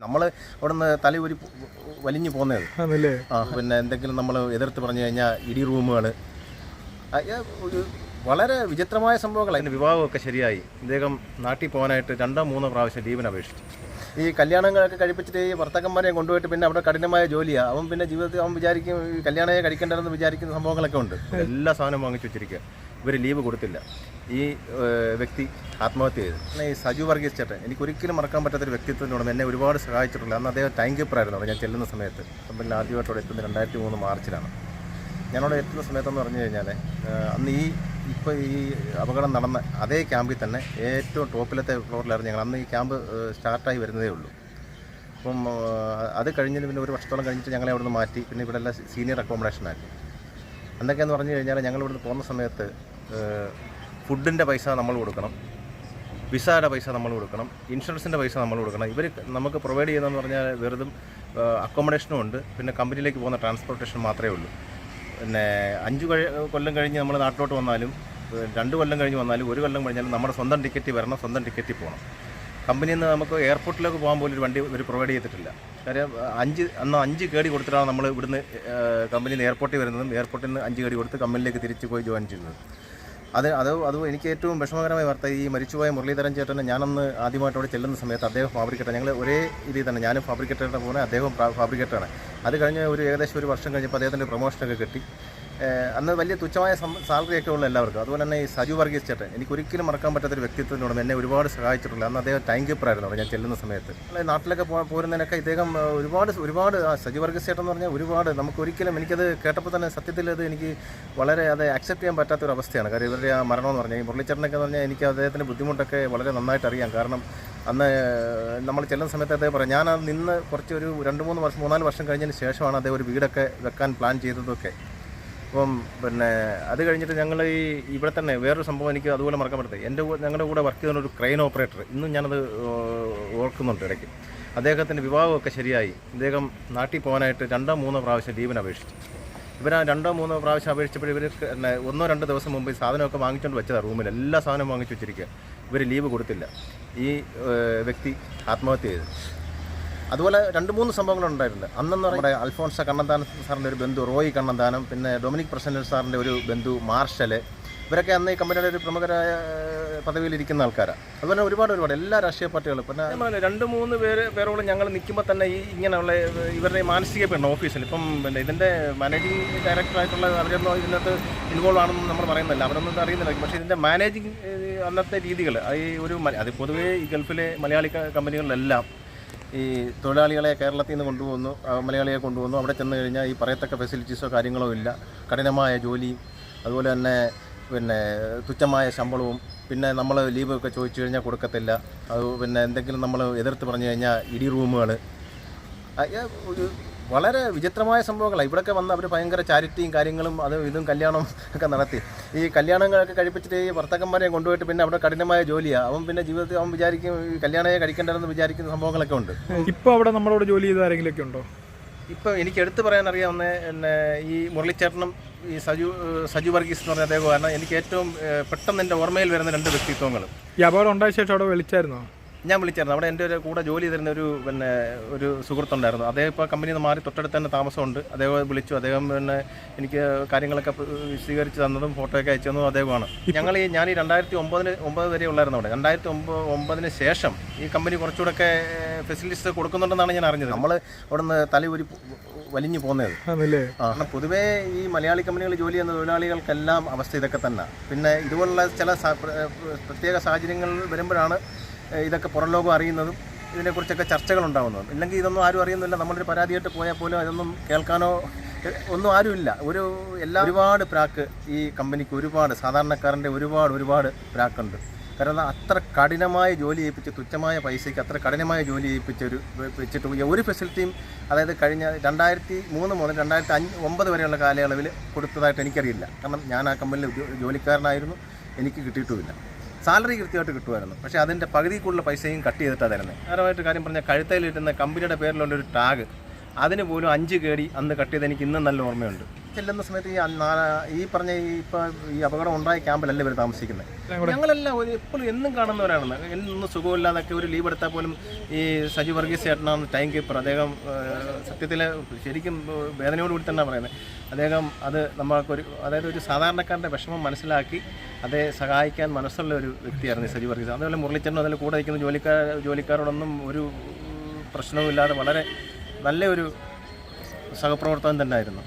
നമ്മൾ അവിടെ നിന്ന് തല ഒരു വലിഞ്ഞു പോകുന്നത് ആ പിന്നെ എന്തെങ്കിലും നമ്മൾ എതിർത്ത് പറഞ്ഞു കഴിഞ്ഞാൽ ഇടി റൂമുകൾ ഒരു വളരെ വിചിത്രമായ സംഭവങ്ങൾ അതിന്റെ വിവാഹമൊക്കെ ശരിയായി. ഇദ്ദേഹം നാട്ടിൽ പോകാനായിട്ട് രണ്ടോ മൂന്നോ പ്രാവശ്യം ലീവിന് അപേക്ഷിച്ചു. ഈ കല്യാണങ്ങളൊക്കെ കഴിപ്പിച്ചിട്ട് ഈ ഭർത്താക്കന്മാരെ കൊണ്ടുപോയിട്ട് പിന്നെ അവിടെ കഠിനമായ ജോലിയാണ് അവൻ പിന്നെ ജീവിതത്തിൽ അവൻ വിചാരിക്കും ഈ കല്യാണമേ കഴിക്കേണ്ടതെന്ന് വിചാരിക്കുന്ന സംഭവങ്ങളൊക്കെ ഉണ്ട്. എല്ലാ സാധനവും വാങ്ങിച്ചു വെച്ചിരിക്കുക ഇവർ ലീവ് കൊടുത്തില്ല. ഈ വ്യക്തി ആത്മഹത്യ ചെയ്തു. ഈ സജു വർഗീസ് ചേട്ടൻ എനിക്ക് ഒരിക്കലും മറക്കാൻ പറ്റാത്തൊരു വ്യക്തിത്വത്തിനോട് എന്നെ ഒരുപാട് സഹായിച്ചിട്ടുള്ള അന്ന് അദ്ദേഹം ടൈം കീപ്പറായിരുന്നു അവിടെ ഞാൻ ചെല്ലുന്ന സമയത്ത്. കമ്പനിയിൽ ആദ്യമായിട്ട് അവിടെ എത്തുന്നത് രണ്ടായിരത്തി മൂന്ന് മാർച്ചിലാണ്. ഞാനവിടെ എത്തുന്ന സമയത്തെന്ന് പറഞ്ഞു കഴിഞ്ഞാൽ അന്ന് ഈ ഇപ്പോൾ ഈ അപകടം നടന്ന അതേ ക്യാമ്പിൽ തന്നെ ഏറ്റവും ടോപ്പിലത്തെ ഫ്ലോറിലായിരുന്നു ഞങ്ങൾ. അന്ന് ഈ ക്യാമ്പ് സ്റ്റാർട്ടായി വരുന്നതേ ഉള്ളൂ. അപ്പം അത് കഴിഞ്ഞിട്ട് പിന്നെ ഒരു വർഷത്തോളം കഴിഞ്ഞിട്ട് ഞങ്ങളെ അവിടെ നിന്ന് മാറ്റി. പിന്നെ ഇവിടെ എല്ലാം സീനിയർ അക്കോമഡേഷനാക്കി എന്തൊക്കെയാന്ന് പറഞ്ഞു കഴിഞ്ഞാൽ ഞങ്ങൾ ഇവിടുന്ന് പോകുന്ന സമയത്ത് ഫുഡിന്റെ പൈസ നമ്മൾ കൊടുക്കണം. വിസയുടെ പൈസ നമ്മൾ കൊടുക്കണം. ഇൻഷുറൻസിന്റെ പൈസ നമ്മൾ കൊടുക്കണം. ഇവർ നമുക്ക് പ്രൊവൈഡ് ചെയ്യുന്നതെന്ന് പറഞ്ഞാൽ വെറുതും അക്കോമഡേഷനും ഉണ്ട്. പിന്നെ കമ്പനിയിലേക്ക് പോകുന്ന ട്രാൻസ്പോർട്ടേഷൻ മാത്രമേ ഉള്ളൂ. പിന്നെ അഞ്ച് കൊല്ലം കഴിഞ്ഞ് നമ്മൾ നാട്ടിലോട്ട് വന്നാലും രണ്ട് കൊല്ലം കഴിഞ്ഞ് വന്നാലും ഒരു കൊല്ലം കഴിഞ്ഞാലും നമ്മുടെ സ്വന്തം ടിക്കറ്റ് വരണം സ്വന്തം ടിക്കറ്റിൽ പോകണം. കമ്പനിയിൽ നിന്ന് നമുക്ക് എയർപോർട്ടിലേക്ക് പോകാൻ പോലും ഒരു വണ്ടി ഇവർ പ്രൊവൈഡ് ചെയ്തിട്ടില്ല. കാര്യം അഞ്ച് അന്ന് അഞ്ച് കേടി കൊടുത്തിട്ടാണ് നമ്മൾ ഇവിടുന്ന് കമ്പനിയിൽ നിന്ന് എയർപോർട്ടിൽ വരുന്നതും എയർപോർട്ടിൽ നിന്ന് അഞ്ച് കേടി കൊടുത്ത് കമ്പനിയിലേക്ക് തിരിച്ച് പോയി ജോയിൻ ചെയ്യുന്നത്. അത് അത് അത് എനിക്ക് ഏറ്റവും വിഷമകരമായ വാർത്ത ഈ മരിച്ചുപോയ മുരളീധരൻ ചേട്ടനെ ഞാനന്ന് ആദ്യമായിട്ട് അവിടെ ചെല്ലുന്ന സമയത്ത് അദ്ദേഹം ഫാബ്രിക്കേറ്റർ ഞങ്ങൾ ഒരേ ഇതിൽ തന്നെ ഞാനും ഫാബ്രിക്കേറ്ററുടെ പോലെ അദ്ദേഹം ഫാബ്രിക്കേറ്ററാണ് അത് കഴിഞ്ഞ് ഒരു ഏകദേശം ഒരു വർഷം കഴിഞ്ഞപ്പോൾ അദ്ദേഹത്തിന്റെ പ്രൊമോഷനൊക്കെ കിട്ടി. അന്ന് വലിയ തുച്ഛമായ സാലറി ഒക്കെ ഉള്ള എല്ലാവർക്കും. അതുപോലെ തന്നെ ഈ സജു വർഗീസ് ചേട്ടൻ. എനിക്ക് ഒരിക്കലും മറക്കാൻ പറ്റാത്തൊരു വ്യക്തിത്വത്തിനോട് എന്നെ ഒരുപാട് സഹായിച്ചിട്ടുള്ളത് അന്ന് അദ്ദേഹം ടൈം കീപ്പറായിരുന്നു അവിടെ ഞാൻ ചെല്ലുന്ന സമയത്ത്. നാട്ടിലൊക്കെ പോരുന്നതിനൊക്കെ ഇദ്ദേഹം ഒരുപാട് ഒരുപാട് സജു വർഗീസ് ചേട്ടൻ എന്ന് പറഞ്ഞാൽ ഒരുപാട് നമുക്ക് ഒരിക്കലും എനിക്കത് കേട്ടപ്പോൾ തന്നെ സത്യത്തിൽ അത് എനിക്ക് വളരെ അത് അക്സെപ്റ്റ് ചെയ്യാൻ പറ്റാത്തൊരു അവസ്ഥയാണ്. കാര്യം ഇവരുടെ ആ മരണം എന്ന് പറഞ്ഞാൽ ഈ മുരളിച്ചേട്ടനൊക്കെ എന്ന് പറഞ്ഞാൽ എനിക്ക് അദ്ദേഹത്തിന്റെ ബുദ്ധിമുട്ടൊക്കെ വളരെ നന്നായിട്ട് അറിയാം. കാരണം അന്ന് നമ്മൾ ചെല്ലുന്ന സമയത്ത് അദ്ദേഹം പറയാം ഞാൻ നിന്ന് കുറച്ച് ഒരു രണ്ട് മൂന്ന് വർഷം മൂന്നാൽ വർഷം കഴിഞ്ഞതിന് ശേഷമാണ് അദ്ദേഹം ഒരു വീടൊക്കെ വെക്കാൻ പ്ലാൻ ചെയ്തതൊക്കെ. അപ്പം പിന്നെ അത് കഴിഞ്ഞിട്ട് ഞങ്ങൾ ഈ ഇവിടെ തന്നെ വേറൊരു സംഭവം എനിക്ക് അതുപോലെ മറക്കാൻ പറ്റത്തില്ല. എന്റെ ഞങ്ങളുടെ കൂടെ വർക്ക് ചെയ്യുന്ന ഒരു ക്രെയിൻ ഓപ്പറേറ്റർ ഇന്നും ഞാനത് ഓർക്കുന്നുണ്ട് ഇടയ്ക്ക്. അദ്ദേഹത്തിന്റെ വിവാഹമൊക്കെ ശരിയായി. അദ്ദേഹം നാട്ടിൽ പോകാനായിട്ട് രണ്ടോ മൂന്നോ പ്രാവശ്യം ലീവിന് അപേക്ഷിച്ചു. ഇവർ രണ്ടോ മൂന്നോ പ്രാവശ്യം അപേക്ഷിച്ചപ്പോൾ ഇവർ പിന്നെ ഒന്നോ രണ്ടോ ദിവസം മുമ്പ് സാധനമൊക്കെ വാങ്ങിച്ചുകൊണ്ട് വെച്ചതാണ് റൂമിൽ എല്ലാ സാധനവും വാങ്ങിച്ചു വെച്ചിരിക്കുക ഇവർ ലീവ് കൊടുത്തില്ല. ഈ വ്യക്തി ആത്മഹത്യ ചെയ്തു. അതുപോലെ രണ്ട് മൂന്ന് സംഭവങ്ങളുണ്ടായിട്ടുണ്ട്. അന്നെന്ന് നമ്മുടെ അൽഫോൺസ കണ്ണന്താനം സാറിന്റെ ഒരു ബന്ധു റോയി കണ്ണന്താനം പിന്നെ ഡൊമിനിക് പ്രസന്നൽ സാറിന്റെ ഒരു ബന്ധു മാർഷൽ ഇവരൊക്കെ അന്ന് ഈ കമ്പനിയുടെ ഒരു പ്രമുഖരായ പദവിയിലിരിക്കുന്ന ആൾക്കാരാണ് അതുപോലെ ഒരുപാട് ഒരുപാട് എല്ലാ രാഷ്ട്രീയ പാർട്ടികളും. പിന്നെ രണ്ട് മൂന്ന് പേര് പേരോളം ഞങ്ങൾ നിൽക്കുമ്പോൾ തന്നെ ഈ ഇങ്ങനെയുള്ള ഇവരുടെ മാനസിക പീഡനം ഓഫീസിൽ. ഇപ്പം പിന്നെ ഇതിന്റെ മാനേജിങ് ഡയറക്ടറായിട്ടുള്ള അവരൊന്നും ഇതിനകത്ത് ഇൻവോൾവ് ആണെന്ന് നമ്മൾ പറയുന്നില്ല. അവരൊന്നും അറിയുന്നില്ല. പക്ഷേ ഇതിന്റെ മാനേജിങ് അന്നത്തെ രീതികൾ ഈ ഒരു അത് പൊതുവേ ഈ ഗൾഫിലെ മലയാളി കമ്പനികളിലെല്ലാം ഈ തൊഴിലാളികളെ കേരളത്തിൽ നിന്ന് കൊണ്ടുപോകുന്നു മലയാളിയെ കൊണ്ടുപോകുന്നു അവിടെ ചെന്ന് കഴിഞ്ഞാൽ ഈ പറയത്തക്ക ഫെസിലിറ്റീസോ കാര്യങ്ങളോ ഇല്ല. കഠിനമായ ജോലിയും അതുപോലെ തന്നെ പിന്നെ തുച്ഛമായ ശമ്പളവും പിന്നെ നമ്മൾ ലീവ് ഒക്കെ ചോദിച്ചു കഴിഞ്ഞാൽ കൊടുക്കത്തില്ല. അത് പിന്നെ എന്തെങ്കിലും നമ്മൾ എതിർത്ത് പറഞ്ഞു കഴിഞ്ഞാൽ ഇടി റൂമുകൾ. വളരെ വിചിത്രമായ സംഭവങ്ങളാണ് ഇവിടെയൊക്കെ വന്ന് അവർ ഭയങ്കര ചാരിറ്റിയും കാര്യങ്ങളും അതും ഇതും കല്യാണം ഒക്കെ നടത്തി. ഈ കല്യാണങ്ങളൊക്കെ കഴിപ്പിച്ചിട്ട് ഈ ഭർത്താക്കന്മാരെ കൊണ്ടുപോയിട്ട് പിന്നെ അവിടെ കഠിനമായ ജോലിയാണ് അവൻ പിന്നെ ജീവിതത്തിൽ അവൻ വിചാരിക്കും ഈ കല്യാണമേ കഴിക്കേണ്ടതെന്ന് വിചാരിക്കുന്ന സംഭവങ്ങളൊക്കെ ഉണ്ട്. ഇപ്പോൾ അവിടെ നമ്മളോട് ജോലി ചെയ്ത ആരെങ്കിലുമൊക്കെ ഉണ്ടോ? ഇപ്പം എനിക്ക് എടുത്തു പറയാൻ അറിയാവുന്ന എന്നെ ഈ മുരളിച്ചേട്ടനും ഈ സജു സജു വർഗീസ് എന്ന് പറഞ്ഞ അദ്ദേഹം കാരണം എനിക്ക് ഏറ്റവും പെട്ടെന്ന് എന്റെ ഓർമ്മയിൽ വരുന്ന രണ്ട് വ്യക്തിത്വങ്ങൾ ഈ അപകടം ഉണ്ടായ ശേഷം അവിടെ വിളിച്ചായിരുന്നോ? ഞാൻ വിളിച്ചായിരുന്നു. അവിടെ എന്റെ ഒരു കൂടെ ജോലി ചെയ്തിരുന്ന ഒരു പിന്നെ ഒരു സുഹൃത്തുണ്ടായിരുന്നു. അദ്ദേഹം ഇപ്പോൾ കമ്പനിയിൽ നിന്ന് മാറി തൊട്ടടുത്ത് തന്നെ താമസമുണ്ട്. അദ്ദേഹം വിളിച്ചു. അദ്ദേഹം പിന്നെ എനിക്ക് കാര്യങ്ങളൊക്കെ സ്വീകരിച്ച് തന്നതും ഫോട്ടോയൊക്കെ അയച്ചു തന്നതും അദ്ദേഹമാണ് ഞങ്ങൾ ഈ ഞാൻ ഈ രണ്ടായിരത്തി ഒമ്പതിന് ഒമ്പത് വരെ ഉള്ളായിരുന്നു അവിടെ. രണ്ടായിരത്തി ഒമ്പത് ഒമ്പതിന് ശേഷം ഈ കമ്പനി കുറച്ചുകൂടെയൊക്കെ ഫെസിലിറ്റീസ് കൊടുക്കുന്നുണ്ടെന്നാണ് ഞാൻ അറിഞ്ഞത്. നമ്മൾ അവിടെ നിന്ന് തല ഒരു വലിഞ്ഞു പോകുന്നത് കാരണം പൊതുവേ ഈ മലയാളി കമ്പനികൾ ജോലി ചെയ്യുന്ന തൊഴിലാളികൾക്കെല്ലാം അവസ്ഥ ഇതൊക്കെ തന്നെ. പിന്നെ ഇതുപോലുള്ള ചില പ്രത്യേക സാഹചര്യങ്ങൾ വരുമ്പോഴാണ് ഇതൊക്കെ പുറം ലോകം അറിയുന്നതും ഇതിനെക്കുറിച്ചൊക്കെ ചർച്ചകൾ ഉണ്ടാകുന്നതും ഇല്ലെങ്കിൽ ഇതൊന്നും ആരും അറിയുന്നില്ല. നമ്മളൊരു പരാതിയായിട്ട് പോയാൽ പോലും അതൊന്നും കേൾക്കാനോ ഒന്നും ആരുമില്ല. ഒരു എല്ലാ ഒരുപാട് പ്രാക്ക് ഈ കമ്പനിക്ക് ഒരുപാട് സാധാരണക്കാരന്റെ ഒരുപാട് ഒരുപാട് പ്രാക്കുണ്ട്. കാരണം അത്ര കഠിനമായ ജോലി ചെയ്യിപ്പിച്ച് തുച്ഛമായ പൈസയ്ക്ക് അത്ര കഠിനമായ ജോലി ചെയ്യിപ്പിച്ച് ഒരു വെച്ചിട്ട് ഒരു ഫെസിലിറ്റിയും അതായത് കഴിഞ്ഞ രണ്ടായിരത്തി മൂന്ന് മുതൽ രണ്ടായിരത്തി അഞ്ച് ഒമ്പത് വരെയുള്ള കാലയളവിൽ കൊടുത്തതായിട്ട് എനിക്കറിയില്ല. കാരണം ഞാൻ ആ കമ്പനിയിൽ ജോലിക്കാരനായിരുന്നു. എനിക്ക് കിട്ടിയിട്ടുമില്ല. സാലറി കൃത്യമായിട്ട് കിട്ടുമായിരുന്നു. പക്ഷെ അതിന്റെ പകുതിക്കുള്ള പൈസയും കട്ട് ചെയ്തിട്ടാണ് തരുന്നത്. നേരമായിട്ട് കാര്യം പറഞ്ഞാൽ കഴുത്തയിലിരുന്ന കമ്പനിയുടെ പേരിലുള്ള ഒരു ടാഗ്. അതിന് പോലും അഞ്ച് കേടി അന്ന് കട്ടിയത് എനിക്ക് ഇന്നും നല്ല ഓർമ്മയുണ്ട്. ചെല്ലുന്ന സമയത്ത് ഈ ഈ പറഞ്ഞ ഈ ഇപ്പം ഈ അപകടം ഉണ്ടായ ക്യാമ്പിലല്ല ഇവർ താമസിക്കുന്നത് ഞങ്ങളെല്ലാം ഒരു എപ്പോഴും എന്നും കാണുന്നവരാണ് എന്നും സുഖമില്ലാതൊക്കെ ഒരു ലീവ് എടുത്താൽ പോലും ഈ സജി വർഗീസ് ചേട്ടനാണ് ടൈം കീപ്പർ അദ്ദേഹം സത്യത്തിൽ ശരിക്കും വേദനയോടുകൂടി തന്നെ പറയുന്നത് അദ്ദേഹം അത് നമ്മൾക്കൊരു അതായത് ഒരു സാധാരണക്കാരന്റെ വിഷമം മനസ്സിലാക്കി അതേ സഹായിക്കാൻ മനസ്സുള്ള ഒരു വ്യക്തിയായിരുന്നു ഈ സജി വർഗീസ്. അതുപോലെ മുരളിച്ചേട്ടനും അതിൽ കൂടെ നിൽക്കുന്ന ജോലിക്കാർ ജോലിക്കാരോടൊന്നും ഒരു പ്രശ്നവുമില്ലാതെ വളരെ നല്ല ഒരു സഹപ്രവർത്തനം തന്നെ ആയിരുന്നു